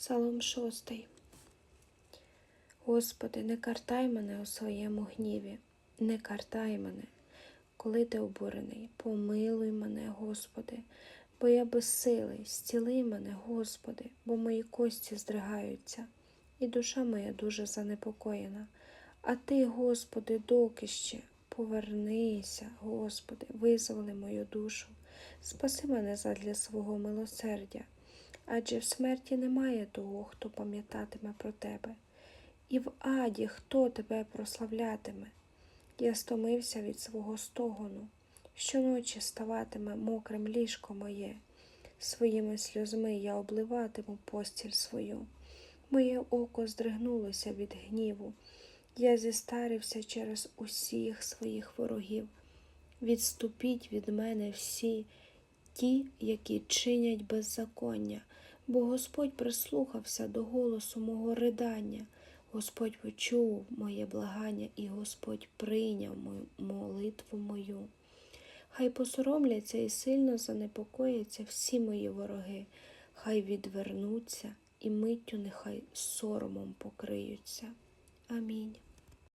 Псалом 6. Господи, не картай мене у своєму гніві, не картай мене, коли ти обурений. Помилуй мене, Господи, бо я безсилий, зціли мене, Господи, бо мої кості здригаються, і душа моя дуже занепокоєна. А ти, Господи, доки ще повернися, Господи, визволи мою душу, спаси мене задля свого милосердя адже в смерті немає того, хто пам'ятатиме про тебе, і в аді хто тебе прославлятиме. Я стомився від свого стогону, щоночі ставатиме мокрим ліжко моє, своїми сльозми я обливатиму постіль свою. Моє око здригнулося від гніву, я зістарився через усіх своїх ворогів. Відступіть від мене всі ті, які чинять беззаконня, бо Господь прислухався до голосу мого ридання, Господь почув моє благання, і Господь прийняв мою молитву мою. Хай посоромляться і сильно занепокояться всі мої вороги, хай відвернуться і миттю нехай соромом покриються. Амінь.